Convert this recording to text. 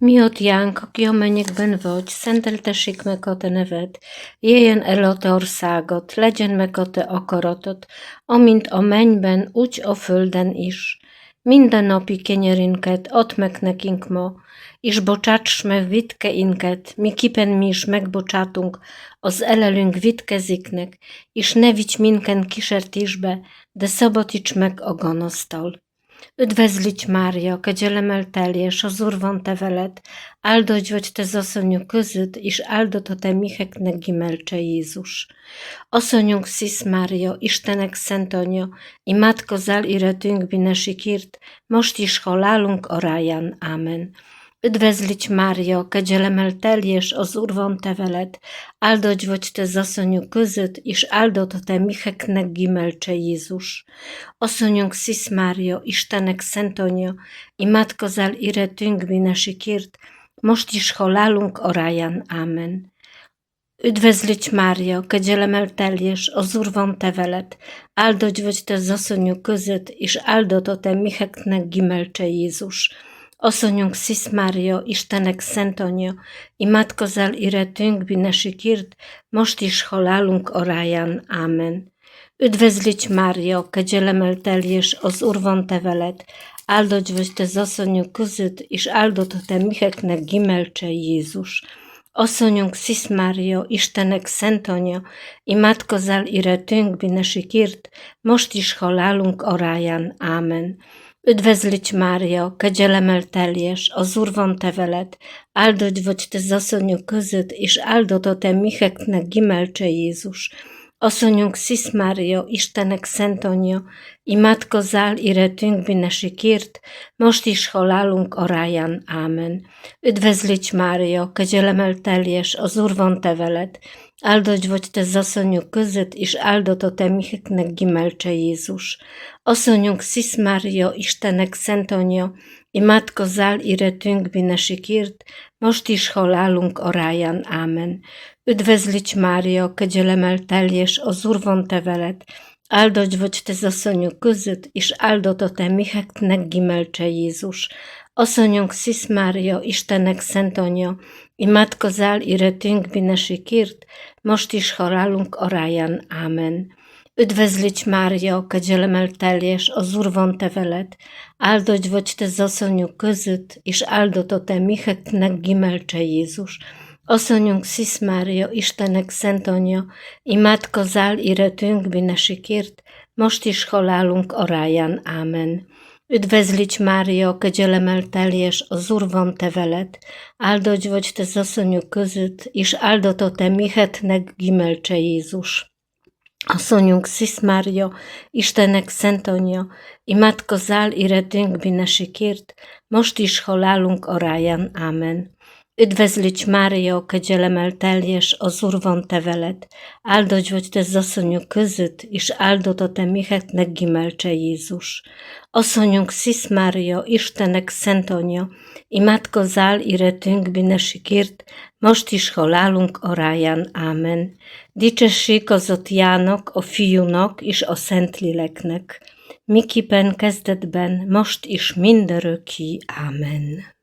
Miód Jank, Kiomenyekben vagy, szenteltessék meg a te neved, jöjjön el a te országod, legyen meg a te akaratod, amint a mennyben, úgy a földön is. Minden napi kenyerünket add meg nekünk ma, és bocsáts meg vitkeinket, miképpen mi is megbocsátunk az elelünk vitkeziknek, és ne vigy minken kísértésbe, de szabadíts meg a ganasztal. Üdvözlíts Mária, kegyelemmel teljes, az Úr van te veled, áldott vagy te az asszonyok között, és áldott a te miheknek gyümölcse Jézus. Asszonyunk Szisz Mária, Istenek szent anyja, imádkozzál éretünk bűnesikért, most is halálunk aráján. Ámen. Üdvözlíts Mária, kegyelemmel teljes, az Úr van te veled, áldott vagy te az asszonyok között, és áldott a te miheknek gyümölcse Jézus. Asszonyunk Szisz Mária, Istenek szent anyja, imádkozzál éretünk bűnesikért, most is halálunk aráján. Ámen. Üdvözlíts Mária, kegyelemmel teljes, az Úr van te veled, te az asszonyok között, és áldott a te miheknek. Asszonyunk Szisz Mária, Istenek szent anyja, imádkozzál éretünk bűnesikért, most is halálunk aráján. Ámen. Üdvözlíts Mária, kegyelemmel teljes, az Úr van te veled, áldott vagy te az asszonyok között, és áldott a te miheknek gyümölcse Jézus. Asszonyunk Szisz Mária, Istenek szent anyja, imádkozzál éretünk bűnesikért, most is halálunk. Üdvözlíts Mária, kegyelemmel teljes, az Úr van te veled, áldott vagy te az asszonyok között, és áldott a te miheknek gyümölcse Jézus. Asszonyunk Szisz Mária, Istenek szent anyja, imádkozzál éretünk bűnesikért, most is halálunk aráján. Ámen. Üdvözlíts Mária, kegyelemmel teljes, az Úr van te veled, áldott vagy te asszonyok között, és áldott a te miheknek gyümölcse Jézus. Asszonyunk Szisz Mária, Istenek szent anyja, imádkozzál éretünk bűnesikért, most is halálunk aráján. Ámen. Üdvözlíts Mária, kegyelemmel teljes, az Úr van te veled, áldott vagy te az asszonyok között, és áldott a te miheknek gyümölcse Jézus. Asszonyunk Szisz Mária, Istennek szent anyja, imádkozzál éretünk bűnesikért, most is halálunk aráján. Ámen. Üdvözlíts Mária, kegyelemmel teljes, az Úr van te veled, áldott vagy te az asszonyok között, és áldott a te miheknek Jézus. Asszonyunk Szisz Mária, Istennek szent anyja, imádkozzál éretünk bűnesikért, most is halálunk aráján. Ámen. Üdvözlíts Mária, kegyelemmel teljes, az Úr van te veled, áldott vagy te az asszonyok között, és áldott a te mihetnek gyümölcse Jézus. Asszonyunk Szisz Mária, Istennek szent anyja, imádkozzál éretünk bűnesikért, most is halálunk aráján. Ámen. Üdvözlíts Mária, kegyelemmel teljes, az Úr van te veled, áldott vagy te az között, és áldott a te mihetnek gyümölcse Jézus. Asszonyunk Szisz Mária, Istennek szent anyja, imádkozzál éretünk bűnesikért, most is halálunk aráján. Ámen. Dicsesség az Atyának, a Fiúnak és a Szentléleknek, mikiben kezdetben, most is mindörökké. Ámen.